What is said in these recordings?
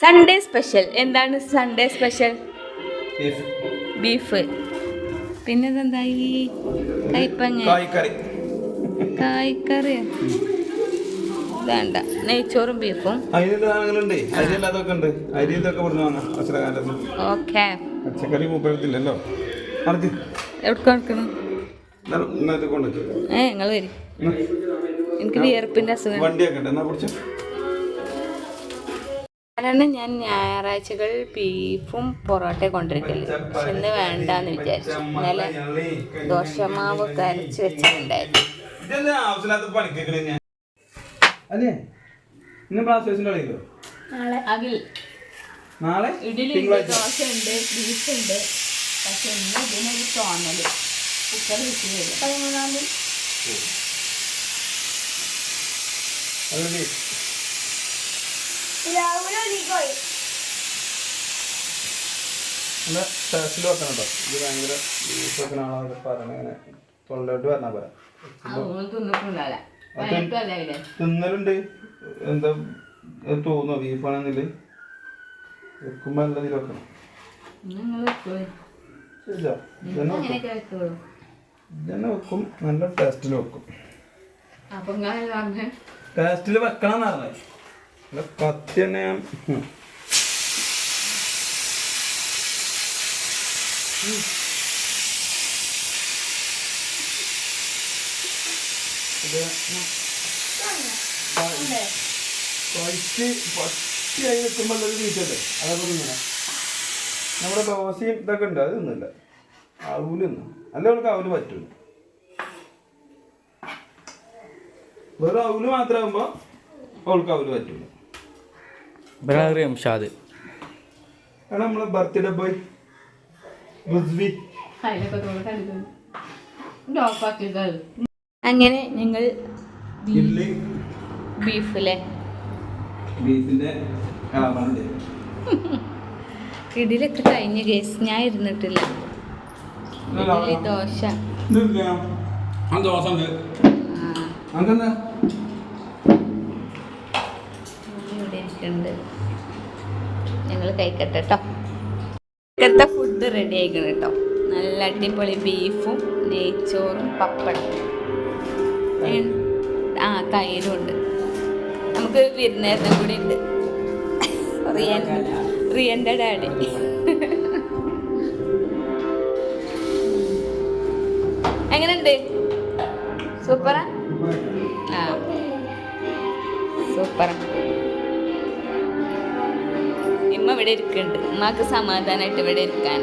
Sunday special എന്താണ് Sunday special beef പിന്നെ ഇതെന്തായി കൈപ്പങ്ങ. കായ്ക്കറി. വേണ്ട. നെയ്ച്ചോറും ബീഫും. ഓക്കെ. പച്ചക്കറി ഏ നിങ്ങൾ വരും. എനിക്ക് വിയർപ്പിന്റെ അസുഖം. വണ്ടിയൊക്കെ കാരണം ഞാൻ ഞായറാഴ്ചകൾ ബീഫും പൊറോട്ടയും കൊണ്ടിരിക്കൽ. പക്ഷെ ഇന്ന് വേണ്ടാന്ന് വിചാരിച്ചു. ഇന്നലെ ദോശമാവ് കരച്ച് വെച്ചിട്ടുണ്ടായിരുന്നു. നാളെ. പക്ഷെ ഇന്ന് ഇതിനൊരു തോന്നൽ. കുക്കർ വിസിലില്ല പതിമൂന്നാം തീയതി. ടെസ്റ്റിൽ വെക്കണം കേട്ടോ. ഇത് ഭയങ്കര ബീഫ് വെക്കണ ആളാണ് പറയണ ഇങ്ങനെ തൊള്ളോട്ട് പറഞ്ഞാ പോരാ. അതൊന്നും തിന്നിട്ടുണ്ടല്ല വൈകിട്ടല്ല ഇല്ലേ തിന്നലുണ്ട്. എന്താ ഇത് തോന്നുന്നു ബീഫാണെന്നില്ല വെക്കുമ്പോ എന്താ ഇതിൽ വെക്കണം ഇതന്നെ വെക്കും. നല്ല ടേസ്റ്റിൽ വെക്കും. ടേസ്റ്റിൽ വെക്കണം എന്ന് പറഞ്ഞേ അല്ല കത്തി തന്നെ ഞാൻ പറ്റി പറ്റിയായി നിൽക്കുമ്പോൾ ഉള്ളത് ഇങ്ങനെ. നമ്മുടെ ദോശയും ഇതൊക്കെ ഉണ്ട് അതൊന്നുമില്ല അവലൊന്നും അല്ല അവൾക്ക് അവൽ പറ്റൂല വെറും അവൽ മാത്രമാകുമ്പോൾ അവൾക്ക് അവൽ ഇവരറിയാം ഷാദ്. നമ്മളെ ബർത്ത്ഡേ ബോയ് ബുസ്വി അങ്ങനെ ഞങ്ങൾ ബീഫിലെ ബീഫിന്റെ ഇതിലൊക്കെ കഴിഞ്ഞ കേസ് ഞാൻ ഇരുന്നിട്ടില്ല. ഇഡ്ഡലി ദോശ. ദോശ ഉണ്ട്. ഇരിക്കുന്നുണ്ട് ഞങ്ങൾ കഴിക്കട്ടെ കേട്ടോ ഫുഡ് റെഡി ആയിക്കണം കേട്ടോ നല്ല അടിപൊളി ബീഫും നെയ്ച്ചോറും പപ്പടം ആ തൈരും ഉണ്ട്. നമുക്ക് വിരുന്നേരനും കൂടി ഉണ്ട്. റിയൻ റിയന്റെ ഡാഡി. എങ്ങനെയുണ്ട്? സൂപ്പറാ? ആ. സൂപ്പറാ. ഇമ്മ ഇവിടെ ഇരിക്കുന്നുണ്ട്. ഉമ്മക്ക് സമാധാനമായിട്ട് ഇവിടെ ഇരിക്കാൻ.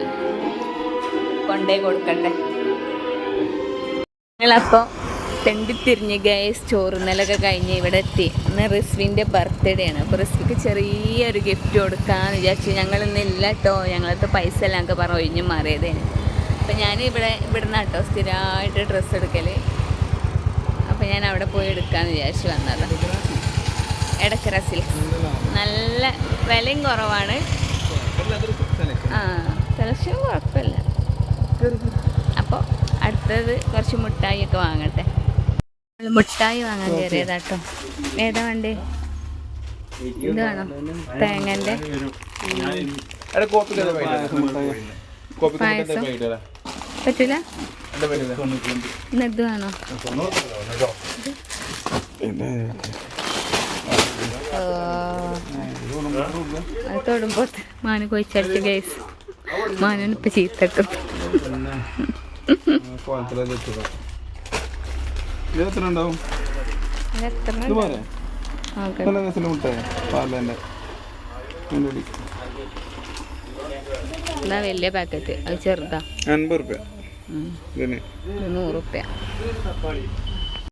കൊണ്ടേ കൊടുക്കട്ടെ. ഞങ്ങളപ്പോൾ തെണ്ടിത്തിരിഞ്ഞ് ഗൈസ് ചോറുന്നലൊക്കെ കഴിഞ്ഞ് ഇവിടെ എത്തി. ഇന്ന് റിസ്വിന്റെ ബർത്ത്ഡേ ആണ്. അപ്പോൾ റിസ്വിക്ക് ചെറിയൊരു ഗിഫ്റ്റ് കൊടുക്കാമെന്ന് വിചാരിച്ചു. ഞങ്ങൾ ഇന്ന് ഇല്ല കേട്ടോ ഞങ്ങളത്തെ പൈസ എല്ലാം ഒക്കെ പറഞ്ഞ് ഒഴിഞ്ഞു മാറിയതേന്. അപ്പം ഞാൻ ഇവിടെ ഇവിടുന്ന കേട്ടോ സ്ഥിരമായിട്ട് ഡ്രസ്സ് എടുക്കൽ അപ്പം ഞാൻ അവിടെ പോയി എടുക്കാമെന്ന് വിചാരിച്ചു വന്നതാണ് എടക്കര സിൽക്ക് നല്ല വിലയും കുറവാണ്. ആ സെലക്ഷൻ കുഴപ്പമില്ല. അപ്പോൾ അടുത്തത് കുറച്ച് മുട്ടായി ഒക്കെ വാങ്ങട്ടെ. മുട്ടായി വാങ്ങാൻ കയറിയതാട്ടോ. ഏതാ വേണ്ടേ? ഇത് വേണം? തേങ്ങന്റെ പായസം? പറ്റില്ല ഇന്ന് ഇത് വേണോ? ഓ അത് തൊടുമ്പോൾ മാന് കൊയിച്ചടിച്ച് ഗൈസ് മാനോന് ഇപ്പം ചീത്തട്ടും. വലിയ പാക്കറ്റ് അത് ചെറുതാ. അൻപത് റുപ്യ. ഉം.